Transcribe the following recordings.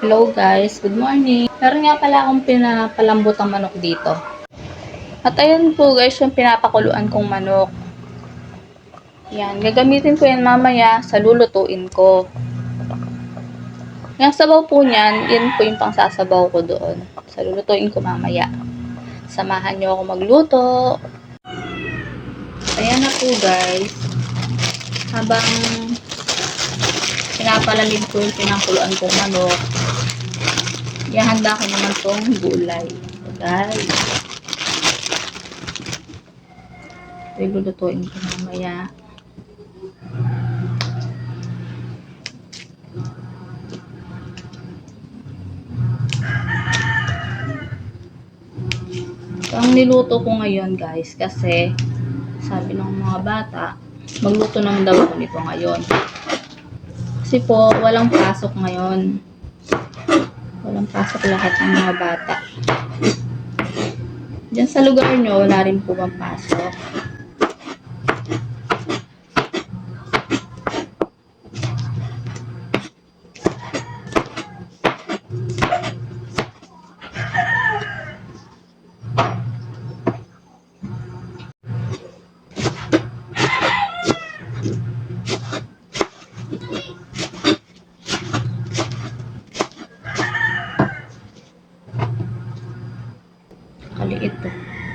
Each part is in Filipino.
Hello guys, good morning. Meron nga pala akong pinapalambot ang manok dito. At ayun po guys, yung pinapakuluan kong manok. Yan, gagamitin ko yan mamaya sa lulutuin ko. Yung sabaw po niyan, yun po yung pangsasabaw ko doon. Sa lulutuin ko mamaya. Samahan niyo ako magluto. Ayan na po guys. Habang pinapalamig ko yung pinakuluan kong manok, ihanda ko naman tong gulay. So, guys. Ito yung lulutuin ko mamaya. So, ang niluto ko ngayon guys, kasi sabi ng mga bata, magluto naman daw ako nito ngayon. Kasi po, walang pasok ngayon. Walang pasok lahat ng mga bata. Diyan sa lugar nyo, wala rin po bang pasok.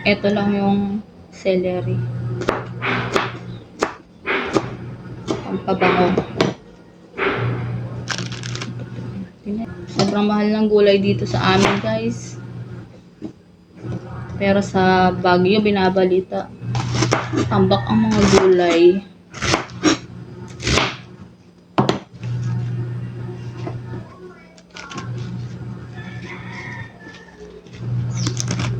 Ito lang yung celery. Pampabango. Sobrang mahal ng gulay dito sa amin, guys. Pero sa Baguio, binabalita. Tambak ang mga gulay.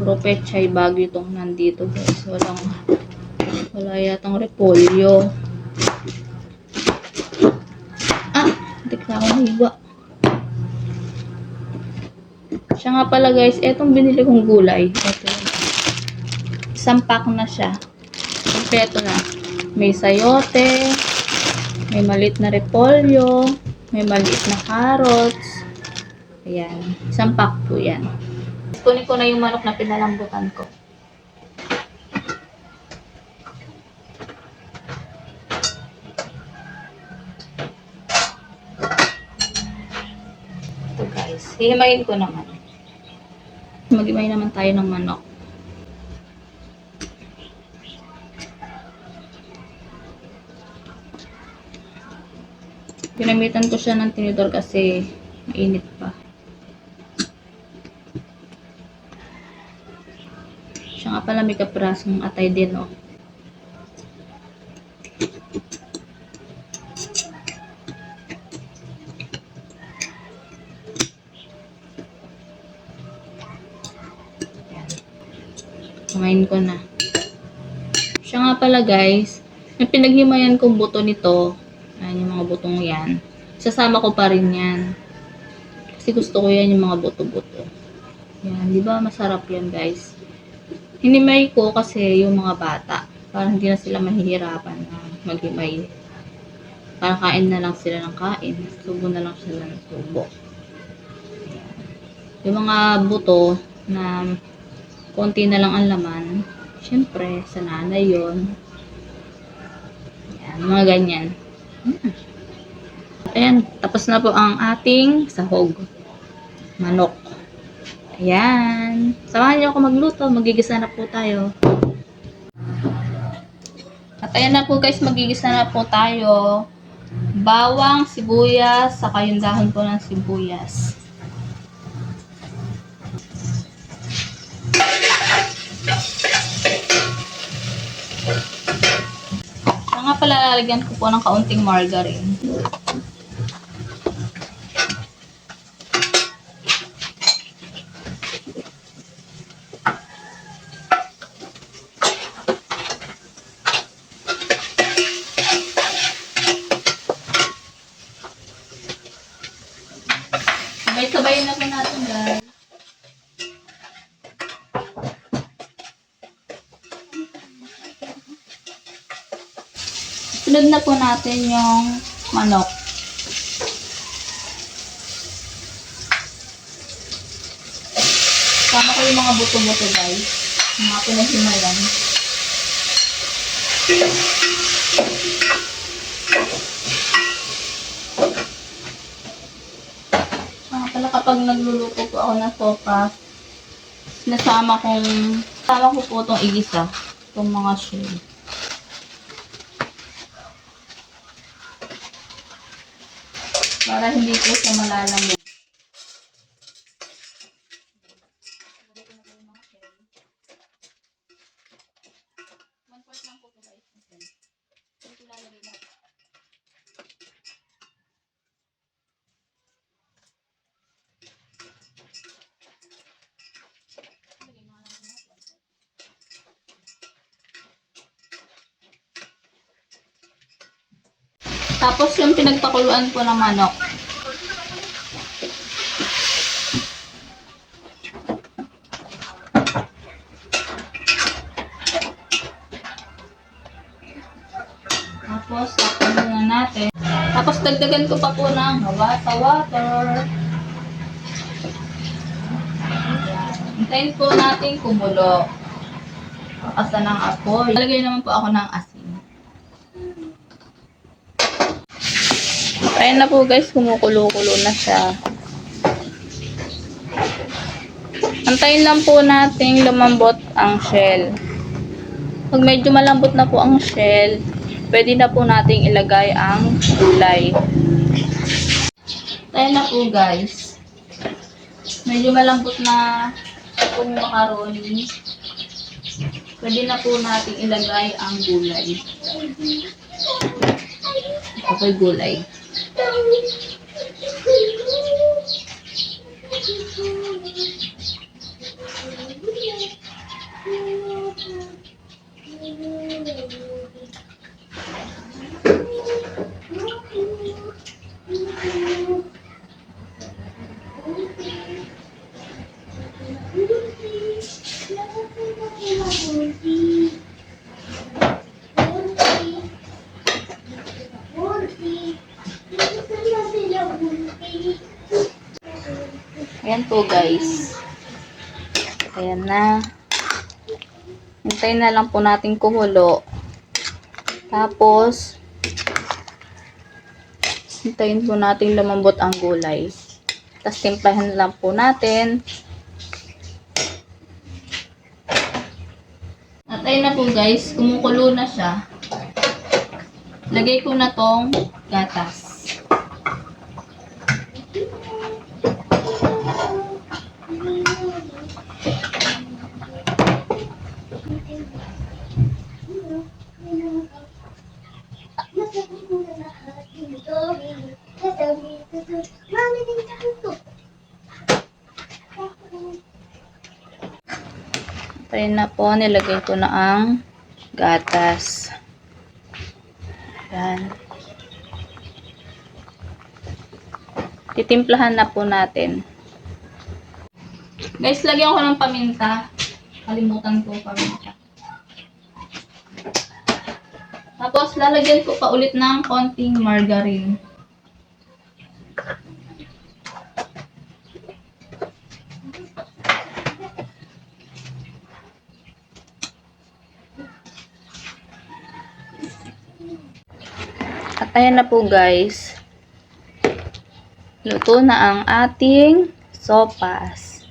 Puro pechay Baguio itong nandito, guys. Walang, wala yatang repolyo. Ah! Hindi ka ako nahiwa. Siya nga pala guys, etong binili kong gulay. Ito. Isang pack na siya. Kompleto na. May sayote, may maliit na repolyo, may maliit na carrots. Ayan. Isang pack po yan. Kunin ko na yung manok na pinalambutan ko. Ito guys. Hihimayin ko naman. Magimay naman tayo ng manok. Ginamitan ko siya ng tinidor kasi mainit pa. Siya nga pala may kaprasong atay din, oh. Kumain ko na. Siya nga pala, guys, yung pinaghimayan kong buto nito, ayan yung mga butong yan, sasama ko pa rin yan. Kasi gusto ko yan yung mga buto-buto. Yan, di ba masarap yan, guys? Hinimay ko kasi yung mga bata. Para hindi na sila mahihirapan na maghimay. Para kain na lang sila ng kain. Subo na lang sila ng subo. Yung mga buto na konti na lang ang laman, syempre, sa nanay yun. Ayan, mga ganyan. Hmm. Ayan, tapos na po ang ating sahog. Manok. Ayan. Samahan niyo ako magluto. Magigisa na po tayo. At ayan na po guys, magigisa na po tayo. Bawang, sibuyas, saka yung dahon po ng sibuyas. Kaya nga pala lalagyan ko po ng kaunting margarine. Sunod na po natin yung manok. Sama ko yung mga buto-buto guys. Mga pinahimayan. Ah, pala kapag nagluluto po ako ng sopas, nasama kong, sama ko po itong igisa. Itong mga shell. Para hindi po siya malalamig. Po. Tapos yung pinagpakuluan ko ng manok. Tapos, takpan muna natin. Tapos, dagdagan ko pa po ng hawa sa water. Hintayin po natin kumulo. Asa ng apoy. Lalagay naman po ako ng asin. Ayan na po guys, kumukulo-kulo na siya. Antayin lang po nating lumambot ang shell. Pag medyo malambot na po ang shell, pwede na po nating ilagay ang gulay. Tayo na po guys. Medyo malambot na po yung macaroni. Pwede na po nating ilagay ang gulay. Okay, gulay. Ayan po guys. Ayan na. Hintayin na lang po natin kumulo. Tapos, hintayin po natin lumambot ang gulay. Tapos, timplahan lang po natin. At ayun na po guys, kumukulo na siya. Lagay ko na tong gatas. Ayun na po, nilagay ko na ang gatas. Yan. Titimplahan na po natin. Guys, lagyan ko ng paminta. Kalimutan ko paminta. Tapos, lalagyan ko pa ulit ng konting margarine. At ayan na po guys. Luto na ang ating sopas.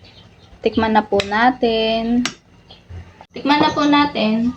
Tikman na po natin. Tikman na po natin.